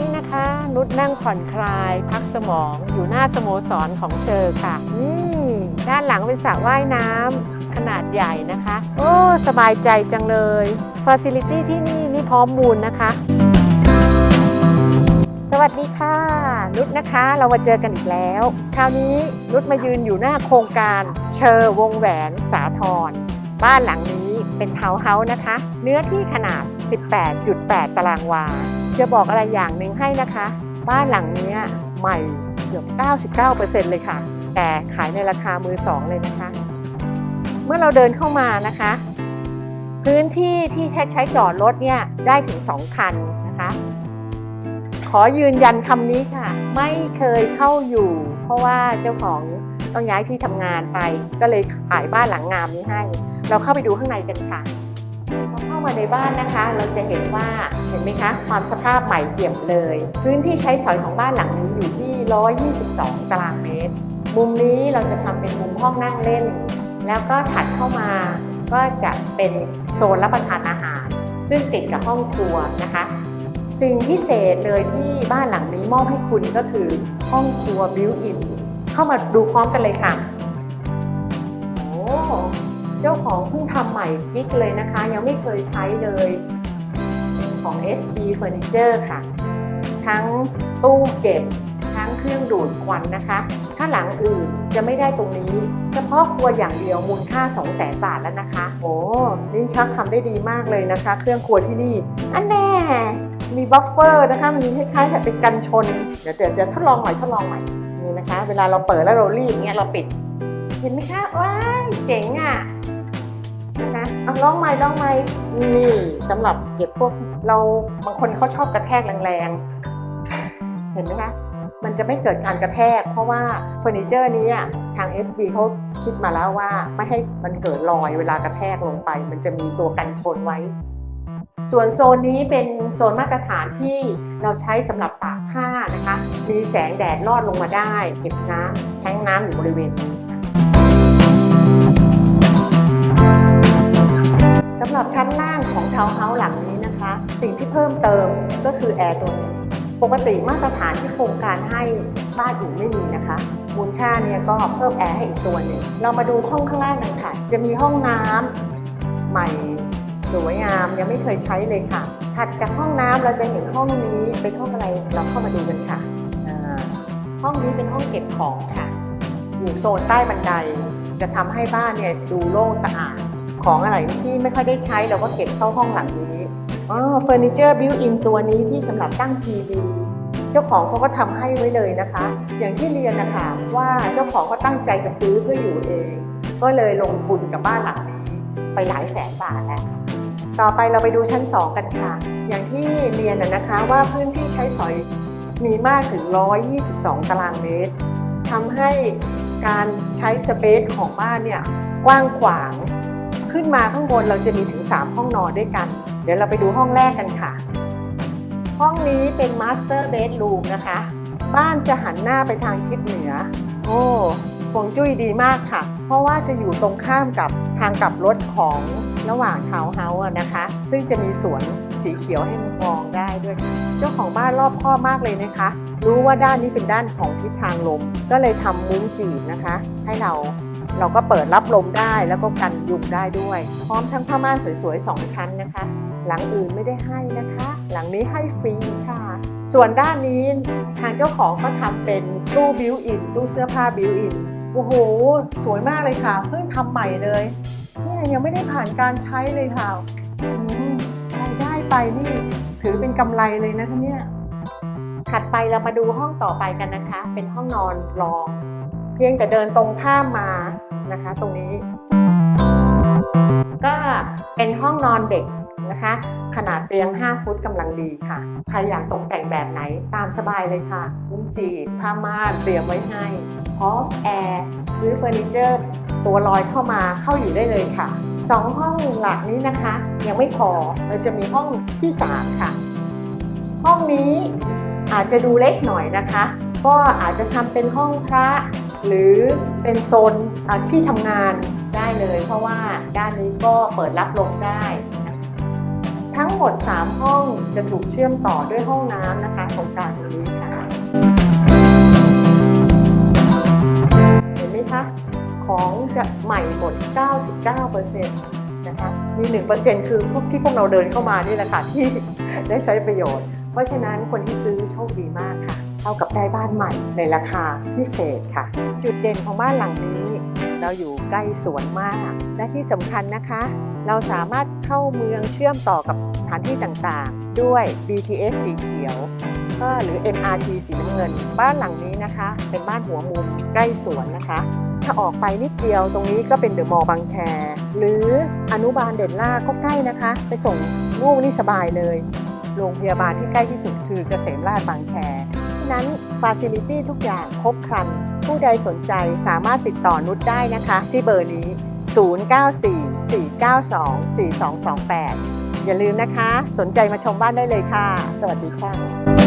งนะคะ นุชนั่งผ่อนคลาย พักสมองอยู่หน้าสโมสรของเชอค่ะอืมด้านหลังเป็นสระว่ายน้ำขนาดใหญ่นะคะ โอ้ สบายใจจังเลยฟอร์ซิลิตี้ที่นี่นี่พร้อมมูลนะคะ สวัสดีค่ะ นุชนะคะ เรามาเจอกันอีกแล้ว คราวนี้นุชมายืนอยู่หน้าโครงการเชอวงแหวนสาทรบ้านหลังนี้เป็นทาวน์เฮาส์นะคะ เนื้อที่ขนาด 18.8 ตารางวา จะบอกอะไรอย่างหนึ่งให้นะคะ บ้านหลังนี้ใหม่เกือบ 99%เลยค่ะ แต่ขายในราคามือสองเลยนะคะ เมื่อเราเดินเข้ามานะคะ พื้นที่ที่ใช้จอดรถเนี่ยได้ถึง 2 คันนะคะ ขอยืนยันคำนี้ค่ะ ไม่เคยเข้าอยู่ เพราะว่าเจ้าของต้องย้ายที่ทำงานไป ก็เลยขายบ้านหลังงามนี้ให้ เราเข้าไปดูข้างในกันค่ะ มาในบ้านนะคะ เราจะเห็นว่าเห็นไหมคะ ความสภาพใหม่เปี่ยมเลย พื้นที่ใช้สอยของบ้านหลังนี้อยู่ที่ 122 ตารางเมตร มุมนี้เราจะทำเป็นมุมห้องนั่งเล่น แล้วก็ถัดเข้ามาก็จะเป็นโซนรับประทานอาหาร ซึ่งติดกับห้องครัวนะคะ สิ่งพิเศษเลยที่บ้านหลังนี้มอบให้คุณก็คือห้องครัวบิวอินเข้ามาดูพร้อมกันเลยค่ะโอ้ เจ้าของเพิ่งทำใหม่กิ๊กเลยนะคะ ยังไม่เคยใช้เลยเป็นของ SB Furniture ค่ะ ทั้งตู้เก็บ ทั้งเครื่องดูดควันนะคะ ถ้าหลังอื่นจะไม่ได้ตรงนี้ เฉพาะครัวอย่างเดียวมูลค่า 2 0 0 0 0 0บาทแล้วนะคะ โอ้ลิ้นชักทำได้ดีมากเลยนะคะ เครื่องครัวที่นี่ อันแน่ มีบัฟเฟอร์นะคะ มีคล้ายๆกับเป็นกันชนเดี๋ยวเดี๋ยวเดี๋ยวทดลองใหม่ทดลองใหม่ นี่นะคะ เวลาเราเปิดแล้วเรารีบเงี้ยเราปิด เห็นไหมคะ ว้าย เจ๋งอะนะ คะเอาลองใหม่ลองใหม่นี่สำหรับเก็บพวกเราบางคนเขาชอบกระแทกแรงๆ เห็นไหมคะมันจะไม่เกิดการกระแทก เพราะว่าเฟอร์นิเจอร์นี้อะทาง SB เขาคิดมาแล้วว่าไม่ให้มันเกิดรอยเวลากระแทกลงไป มันจะมีตัวกันชนไว้ ส่วนโซนนี้เป็นโซนมาตรฐานที่เราใช้สำหรับตากผ้านะคะ มีแสงแดดลอดลงมาได้ เก็บน้ำแทงน้ำอยู่บริเวณนี้ ชั้นล่างของทาวน์เฮาส์หลังนี้นะคะ สิ่งที่เพิ่มเติมก็คือแอร์ตัวนี้ปกติมาตรฐานที่โครงการให้บ้านอื่นไม่มีนะคะ มูลค่าเนี่ยก็เพิ่มแอร์ให้อีกตัวหนึ่งเรามาดูห้องข้างล่างกันค่ะ จะมีห้องน้ำใหม่สวยงามยังไม่เคยใช้เลยค่ะ ถัดจากห้องน้ำเราจะเห็นห้องนี้เป็นห้องอะไรเราเข้ามาดูกันค่ะ ห้องนี้เป็นห้องเก็บของค่ะ อยู่โซนใต้บันได จะทำให้บ้านเนี่ยดูโล่งสะอาด ของอะไรที่ไม่ค่อยได้ใช้เราก็เก็บเข้าห้องหลังนี้อ๋อเฟอร์นิเจอร์บิวอินตัวนี้ที่สำหรับตั้งทีวีเจ้าของเขาก็ทำให้ไว้เลยนะคะ อย่างที่เรียนนะคะว่าเจ้าของก็ตั้งใจจะซื้อเพื่ออยู่เอง ก็เลยลงทุนกับบ้านหลังนี้ไปหลายแสนบาทแล้วต่อไปเราไปดูชั้น 2 กันค่ะ อย่างที่เรียนนะนะคะว่าพื้นที่ใช้สอยมีมากถึง 122 ตารางเมตรทำให้การใช้สเปซของบ้านเนี่ยกว้างขวาง ขึ้นมาข้างบนเราจะมีถึง 3 ห้องนอนด้วยกัน เดี๋ยวเราไปดูห้องแรกกันค่ะ ห้องนี้เป็นมาสเตอร์เบดรูมนะคะ บ้านจะหันหน้าไปทางทิศเหนือ โอ้ฮวงจุ้ยดีมากค่ะ เพราะว่าจะอยู่ตรงข้ามกับทางกลับรถของระหว่างทาวน์เฮาส์นะคะ ซึ่งจะมีสวนสีเขียวให้มองได้ด้วย เจ้าของบ้านรอบคอมากเลยนะคะ รู้ว่าด้านนี้เป็นด้านของทิศทางลม ก็เลยทำมุ้งจีบนะคะ ให้เรา เราก็เปิดรับลมได้แล้วก็กันยุงได้ด้วย พร้อมทั้งผ้าม่านสวยๆ 2 ชั้นนะคะ หลังอื่นไม่ได้ให้นะคะ หลังนี้ให้ฟรีค่ะ ส่วนด้านนี้ทางเจ้าของก็ทำเป็นตู้บิวอินตู้เสื้อผ้าบิวอินโอ้โห สวยมากเลยค่ะ เพิ่งทำใหม่เลยเนี่ยยังไม่ได้ผ่านการใช้เลยค่ะรายได้ไปนี่ ถือเป็นกำไรเลยนะคะเนี่ยถัดไปเรามาดูห้องต่อไปกันนะคะ เป็นห้องนอนรอง พียงแต่เดินตรงข้ามมานะคะ ตรงนี้ ก็เป็นห้องนอนเด็กนะคะ ขนาดเตียง 5 ฟุตกำลังดีค่ะ ใครอยากตกแต่งแบบไหนตามสบายเลยค่ะมุ้งจีบผ้าม่านเตรียมไว้ให้พร้อมแอร์ซื้อเฟอร์นิเจอร์ตัวลอยเข้ามาเข้าอยู่ได้เลยค่ะสองห้องหลักนี้นะคะ ยังไม่พอเราจะมีห้องที่ 3 ค่ะ ห้องนี้อาจจะดูเล็กหน่อยนะคะ ก็อาจจะทำเป็นห้องพระ หรือเป็นโซนที่ทำงานได้เลย เพราะว่าด้านนี้ก็เปิดรับลมได้ ทั้งหมด 3 ห้องจะถูกเชื่อมต่อด้วยห้องน้ำนะคะตรงกลางนี้ค่ะเห็นไหมคะของจะใหม่หมด 99%นะคะมี 1%คือพวกที่พวกเราเดินเข้ามานี่แหละค่ะที่ได้ใช้ประโยชน์ เพราะฉะนั้นคนที่ซื้อโชคดีมากค่ะ เท่ากับได้บ้านใหม่ในราคาพิเศษค่ะ จุดเด่นของบ้านหลังนี้ เราอยู่ใกล้สวนมาก และที่สำคัญนะคะ เราสามารถเข้าเมืองเชื่อมต่อกับสถานที่ต่างๆ ด้วย BTS สีเขียวก็หรือ MRT สีน้ำเงิน บ้านหลังนี้นะคะ เป็นบ้านหัวมุมใกล้สวนนะคะ ถ้าออกไปนิดเดียวตรงนี้ก็เป็นเดอะมอลล์บางแค หรืออนุบาลเด่นล่าก็ใกล้นะคะ ไปส่งลูกนี่สบายเลย โรงพยาบาลที่ใกล้ที่สุดคือเกษมราชบางแค นั้นฟาซิลิตี้ทุกอย่างครบครัน ผู้ใดสนใจสามารถติดต่อนุชได้นะคะ ที่เบอร์นี้ 0944924228 อย่าลืมนะคะ สนใจมาชมบ้านได้เลยค่ะ สวัสดีค่ะ